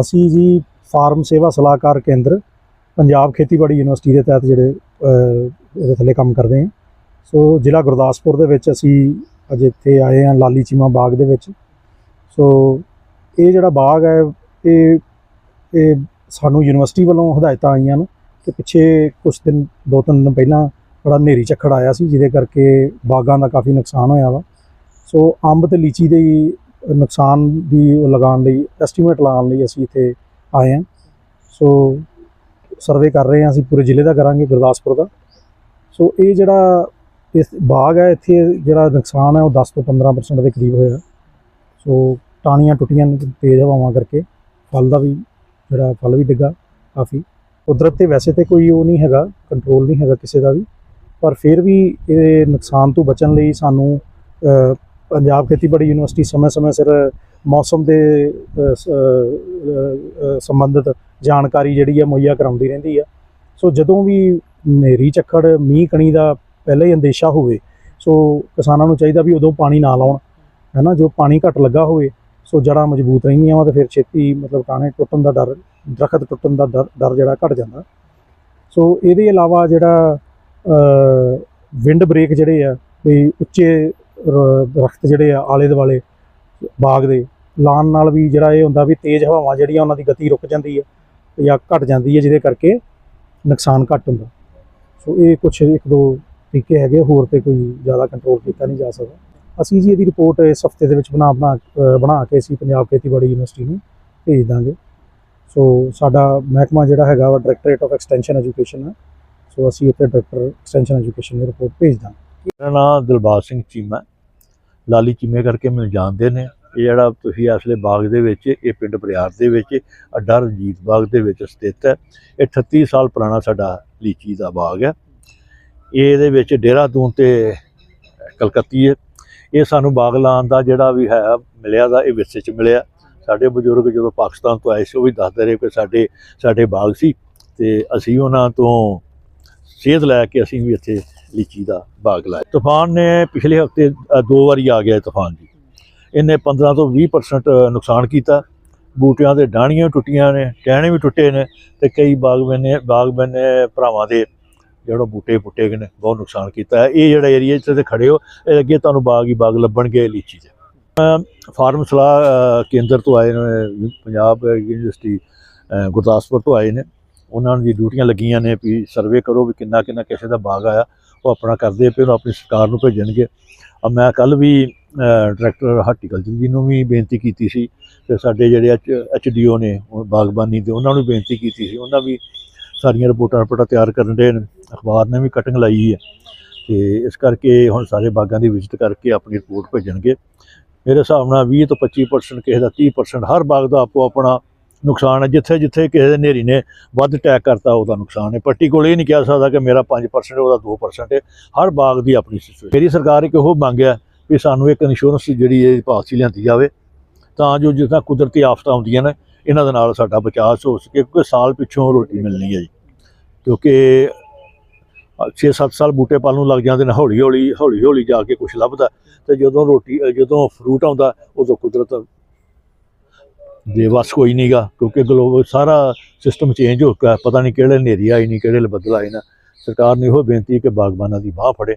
ਅਸੀਂ ਜੀ ਫਾਰਮ ਸੇਵਾ ਸਲਾਹਕਾਰ ਕੇਂਦਰ ਪੰਜਾਬ ਖੇਤੀਬਾੜੀ ਯੂਨੀਵਰਸਿਟੀ ਦੇ ਤਹਿਤ ਜਿਹੜੇ ਇਹਦੇ ਥੱਲੇ ਕੰਮ ਕਰਦੇ ਹਾਂ। ਸੋ ਜ਼ਿਲ੍ਹਾ ਗੁਰਦਾਸਪੁਰ ਦੇ ਵਿੱਚ ਅਸੀਂ ਅੱਜ ਇੱਥੇ ਆਏ ਹਾਂ, ਲਾਲੀ ਚੀਮਾ ਬਾਗ ਦੇ ਵਿੱਚ। ਸੋ ਇਹ ਜਿਹੜਾ ਬਾਗ ਹੈ, ਇਹ ਇਹ ਸਾਨੂੰ ਯੂਨੀਵਰਸਿਟੀ ਵੱਲੋਂ ਹਦਾਇਤਾਂ ਆਈਆਂ ਨੇ ਕਿ ਪਿੱਛੇ ਕੁਝ ਦਿਨ, ਦੋ ਤਿੰਨ ਦਿਨ ਪਹਿਲਾਂ ਬੜਾ ਹਨੇਰੀ ਝੱਖੜ ਆਇਆ ਸੀ, ਜਿਹਦੇ ਕਰਕੇ ਬਾਗਾਂ ਦਾ ਕਾਫੀ ਨੁਕਸਾਨ ਹੋਇਆ ਵਾ। ਸੋ ਅੰਬ ਤੇ ਲੀਚੀ ਦੇ ਨੁਕਸਾਨ ਦੀ ਲਗਾਉਣ ਲਈ ਐਸਟੀਮੇਟ ਲਾਉਣ ਲਈ ਅਸੀਂ ਇੱਥੇ ਆਏ ਹਾਂ। ਸੋ ਸਰਵੇ ਕਰ ਰਹੇ ਹਾਂ, ਅਸੀਂ ਪੂਰੇ ਜ਼ਿਲ੍ਹੇ ਦਾ ਕਰਾਂਗੇ, ਗੁਰਦਾਸਪੁਰ ਦਾ। ਸੋ ਇਹ ਜਿਹੜਾ ਇਸ ਬਾਗ ਹੈ, ਇੱਥੇ ਜਿਹੜਾ ਨੁਕਸਾਨ ਹੈ, ਉਹ 10 ਤੋਂ 15% ਦੇ ਕਰੀਬ ਹੋਇਆ। ਸੋ ਟਾਹਣੀਆਂ ਟੁੱਟੀਆਂ ਤੇਜ਼ ਹਵਾਵਾਂ ਕਰਕੇ, ਫਲ ਦਾ ਵੀ ਜਿਹੜਾ ਫਲ ਵੀ ਡਿੱਗਾ ਕਾਫੀ। ਕੁਦਰਤ ਤੇ ਵੈਸੇ ਤੇ ਕੋਈ ਉਹ ਨਹੀਂ ਹੈਗਾ ਕੰਟਰੋਲ ਨਹੀਂ ਹੈਗਾ ਕਿਸੇ ਦਾ ਵੀ, ਪਰ ਫਿਰ ਵੀ ਇਹ ਨੁਕਸਾਨ ਤੋਂ ਬਚਣ ਲਈ ਸਾਨੂੰ ਪੰਜਾਬ ਖੇਤੀਬਾੜੀ ਯੂਨੀਵਰਸਿਟੀ ਸਮੇਂ-ਸਮੇਂ ਸਿਰ ਮੌਸਮ ਦੇ ਸੰਬੰਧਿਤ ਜਾਣਕਾਰੀ ਜਿਹੜੀ ਹੈ ਮੁਹੱਈਆ ਕਰਾਉਂਦੀ ਰਹਿੰਦੀ ਆ। ਸੋ ਜਦੋਂ ਵੀ ਹਨੇਰੀ, ਝੱਖੜ, ਮੀਂਹ, ਕਣੀ ਦਾ ਪਹਿਲਾਂ ਹੀ ਅੰਦੇਸ਼ਾ ਹੋਵੇ, ਸੋ ਕਿਸਾਨਾਂ ਨੂੰ ਚਾਹੀਦਾ ਵੀ ਉਦੋਂ ਪਾਣੀ ਨਾ ਲਾਉਣ ਹੈ ਨਾ ਜੋ ਪਾਣੀ ਘੱਟ ਲੱਗਾ ਹੋਵੇ, ਸੋ ਜੜ੍ਹਾਂ ਮਜ਼ਬੂਤ ਰਹਿੰਦੀਆਂ ਵਾ ਤੇ ਫਿਰ ਛੇਤੀ ਮਤਲਬ ਟਾਣੇ ਟੁੱਟਣ ਦਾ ਡਰ, ਦਰਖਤ ਟੁੱਟਣ ਦਾ ਡਰ ਡਰ ਜਿਹੜਾ ਘਟ ਜਾਂਦਾ। ਸੋ ਇਹਦੇ ਇਲਾਵਾ ਜਿਹੜਾ ਵਿੰਡ ਬ੍ਰੇਕ ਜਿਹੜੇ ਆ, ਵੀ ਉੱਚੇ ਦਰਖਤ ਜਿਹੜੇ ਆ, ਆਲੇ ਦੁਆਲੇ ਬਾਗ ਦੇ, ਲਾਣ ਨਾਲ ਵੀ ਜਿਹੜਾ ਇਹ ਹੁੰਦਾ ਵੀ ਤੇਜ਼ ਹਵਾਵਾਂ ਜਿਹੜੀਆਂ ਉਹਨਾਂ ਦੀ ਗਤੀ ਰੁਕ ਜਾਂਦੀ ਹੈ ਜਾਂ ਘਟ ਜਾਂਦੀ ਹੈ ਜਿਹਦੇ ਕਰਕੇ ਨੁਕਸਾਨ ਘੱਟ ਹੁੰਦਾ। ਸੋ ਇਹ ਕੁਝ ਇੱਕ ਦੋ ਤਰੀਕੇ ਹੈਗੇ, ਹੋਰ ਤੇ ਕੋਈ ਜ਼ਿਆਦਾ ਕੰਟਰੋਲ ਕੀਤਾ ਨਹੀਂ ਜਾ ਸਕਦਾ। ਅਸੀਂ ਜੀ ਇਹਦੀ ਰਿਪੋਰਟ ਇਸ ਹਫ਼ਤੇ ਦੇ ਵਿੱਚ ਬਣਾ ਬਣਾ ਬਣਾ ਕੇ ਅਸੀਂ ਪੰਜਾਬ ਖੇਤੀਬਾੜੀ ਯੂਨੀਵਰਸਿਟੀ ਨੂੰ ਭੇਜ ਦਾਂਗੇ। ਸੋ ਸਾਡਾ ਮਹਿਕਮਾ ਜਿਹੜਾ ਹੈਗਾ ਵਾ ਡਾਇਰੈਕਟਰੇਟ ਆਫ ਐਕਸਟੈਂਸ਼ਨ ਐਜੂਕੇਸ਼ਨ ਹੈ ਸੋ ਅਸੀਂ ਉੱਥੇ ਡਾਇਰੈਕਟਰ ਐਕਸਟੈਂਸ਼ਨ ਐਜੂਕੇਸ਼ਨ ਦੀ ਰਿਪੋਰਟ ਭੇਜ ਦਾਂਗੇ। ਮੇਰਾ ਨਾਮ ਦਿਲਬਾਗ ਸਿੰਘ ਚੀਮਾ ਲਾਲੀ ਚੀਮੇ ਕਰਕੇ ਮੈਨੂੰ ਜਾਣਦੇ ਨੇ। ਇਹ ਜਿਹੜਾ ਤੁਸੀਂ ਅਸਲੇ ਬਾਗ ਦੇ ਵਿੱਚ, ਇਹ ਪਿੰਡ ਬਰਿਆਰ ਦੇ ਵਿੱਚ, ਅੱਡਾ ਰਣਜੀਤ ਬਾਗ ਦੇ ਵਿੱਚ ਸਥਿਤ ਹੈ। ਇਹ 38 ਸਾਲ ਪੁਰਾਣਾ ਸਾਡਾ ਲੀਚੀ ਦਾ ਬਾਗ ਹੈ। ਇਹ ਇਹਦੇ ਵਿੱਚ ਦੇਹਰਾਦੂਨ ਤੇ ਕਲਕੱਤੀ ਹੈ। ਇਹ ਸਾਨੂੰ ਬਾਗ ਲਾਉਣ ਦਾ ਜਿਹੜਾ ਵੀ ਹੈ, ਮਿਲਿਆ ਦਾ, ਇਹ ਵਿਰਸੇ ਚ ਮਿਲਿਆ। ਸਾਡੇ ਬਜ਼ੁਰਗ ਜਦੋਂ ਪਾਕਿਸਤਾਨ ਤੋਂ ਆਏ ਸੀ, ਉਹ ਵੀ ਦੱਸਦੇ ਰਹੇ ਕਿ ਸਾਡੇ ਸਾਡੇ ਬਾਗ ਸੀ। ਤੇ ਅਸੀਂ ਉਹਨਾਂ ਤੋਂ ਸੇਧ ਲੈ ਕੇ ਅਸੀਂ ਵੀ ਇੱਥੇ ਲੀਚੀ ਦਾ ਬਾਗ ਲਾਇਆ। ਤੂਫਾਨ ਨੇ ਪਿਛਲੇ ਹਫ਼ਤੇ ਦੋ ਵਾਰੀ ਆ ਗਿਆ ਤੂਫਾਨ ਜੀ। ਇਹਨੇ 15 ਤੋਂ 20% ਨੁਕਸਾਨ ਕੀਤਾ। ਬੂਟਿਆਂ ਦੇ ਡਾਣੀਆਂ ਟੁੱਟੀਆਂ ਨੇ, ਟਹਿਣੇ ਵੀ ਟੁੱਟੇ ਨੇ ਤੇ ਕਈ ਬਾਗਬਾਨ ਨੇ ਬਾਗਬਾਨ ਨੇ ਭਰਾਵਾਂ ਦੇ ਜਿਹੜਾ ਬੂਟੇ ਪੁੱਟੇ ਗਏ ਨੇ, ਬਹੁਤ ਨੁਕਸਾਨ ਕੀਤਾ ਹੈ। ਇਹ ਜਿਹੜਾ ਏਰੀਆ ਜਿੱਥੇ ਤੇ ਖੜੇ ਹੋ, ਇਹ ਅੱਗੇ ਤੁਹਾਨੂੰ ਬਾਗ ਹੀ ਬਾਗ ਲੱਭਣਗੇ ਲੀਚੀ ਦੇ। ਅਮ, ਫਾਰਮ ਸਲਾਹ ਕੇਂਦਰ ਤੋਂ ਆਏ ਨੇ, ਪੰਜਾਬ ਯੂਨੀਵਰਸਿਟੀ ਗੁਰਦਾਸਪੁਰ ਤੋਂ ਆਏ ਨੇ। ਉਹਨਾਂ ਦੀ ਡਿਊਟੀਆਂ ਲੱਗੀਆਂ ਨੇ ਵੀ ਸਰਵੇ ਕਰੋ ਵੀ ਕਿੰਨਾ ਕਿੰਨਾ ਕਿਸੇ ਦਾ ਬਾਗ ਆਇਆ। ਉਹ ਆਪਣਾ ਕਰਦੇ ਪਏ, ਉਹਨੂੰ ਆਪਣੀ ਸਰਕਾਰ ਨੂੰ ਭੇਜਣਗੇ। ਆ ਮੈਂ ਕੱਲ ਵੀ ਡਾਇਰੈਕਟਰ ਹਾਰਟੀਕਲਚਰ ਜੀ ਨੂੰ ਵੀ ਬੇਨਤੀ ਕੀਤੀ ਸੀ, ਤੇ ਸਾਡੇ ਜਿਹੜੇ ਐਚਡੀਓ ਨੇ ਬਾਗਬਾਨੀ ਦੇ, ਉਹਨਾਂ ਨੂੰ ਬੇਨਤੀ ਕੀਤੀ ਸੀ। ਉਹਨਾਂ ਵੀ ਸਾਰੀਆਂ ਰਿਪੋਰਟਾਂ ਰਿਪੋਰਟਾਂ ਤਿਆਰ ਕਰਨ ਦੇ ਨੇ ਅਖਬਾਰ ਨੇ ਵੀ ਕਟਿੰਗ ਲਾਈ ਹੈ। ਤੇ ਇਸ ਕਰਕੇ ਹੁਣ ਸਾਰੇ ਬਾਗਾਂ ਦੀ ਵਿਜ਼ਿਟ ਕਰਕੇ ਆਪਣੀ ਰਿਪੋਰਟ ਭੇਜਣਗੇ। ਮੇਰੇ ਹਿਸਾਬ ਨਾਲ 20 ਤੋਂ 25% ਕਿਸੇ ਦਾ 30% ਹਰ ਬਾਗ ਦਾ ਆਪੋ ਆਪਣਾ ਨੁਕਸਾਨ ਹੈ, ਜਿੱਥੇ ਜਿੱਥੇ ਕਿਸੇ ਦੇ ਨੇਰੀ ਨੇ ਵੱਧ ਅਟੈਕ ਕਰਤਾ, ਉਹਦਾ ਨੁਕਸਾਨ ਹੈ। ਪੱਟੀ ਕੋਲ ਇਹ ਨਹੀਂ ਕਹਿ ਸਕਦਾ ਕਿ ਮੇਰਾ 5% ਉਹਦਾ 2% ਹੈ। ਹਰ ਬਾਗ ਦੀ ਆਪਣੀ ਸਿਚੁਏਸ਼ਨ ਮੇਰੀ ਸਰਕਾਰ ਇੱਕ ਉਹ ਮੰਗਿਆ ਵੀ ਸਾਨੂੰ ਇੱਕ ਇੰਸ਼ੋਰੈਂਸ ਜਿਹੜੀ ਇਹ ਪਾਲਿਸੀ ਲਿਆਂਦੀ ਜਾਵੇ। ਤਾਂ ਜੋ ਜਿੱਦਾਂ ਕੁਦਰਤੀ ਆਫਤਾਂ ਆਉਂਦੀਆਂ ਨੇ, ਇਹਨਾਂ ਦੇ ਨਾਲ ਸਾਡਾ ਬਚਾਅ ਹੋ ਸਕੇ, ਕਿਉਂਕਿ ਸਾਲ ਪਿੱਛੋਂ ਰੋਟੀ ਮਿਲਣੀ ਹੈ ਜੀ। ਕਿਉਂਕਿ 6-7 ਸਾਲ ਬੂਟੇ ਪਾਲਣ ਨੂੰ ਲੱਗ ਜਾਂਦੇ ਨੇ ਹੌਲੀ ਹੌਲੀ ਹੌਲੀ ਹੌਲੀ ਜਾ ਕੇ ਕੁਝ ਲੱਭਦਾ। ਤੇ ਜਦੋਂ ਰੋਟੀ, ਜਦੋਂ ਫਰੂਟ ਆਉਂਦਾ, ਉਦੋਂ ਕੁਦਰਤ ਦੇ ਵਸ ਕੋਈ ਨਹੀਂਗਾ ਕਿਉਂਕਿ ਗਲੋਬਲ ਸਾਰਾ ਸਿਸਟਮ ਚੇਂਜ ਹੋ ਗਿਆ ਪਤਾ ਨਹੀਂ ਕਿਹੜੇ ਹਨੇਰੀ ਆਈ ਨਹੀਂ ਕਿਹੜੇ ਬੱਦਲ ਆਏ ਨਾ। ਸਰਕਾਰ ਨੇ ਇਹੋ ਬੇਨਤੀ ਕਿ ਬਾਗਬਾਨਾਂ ਦੀ ਬਾਹ ਫੜੇ।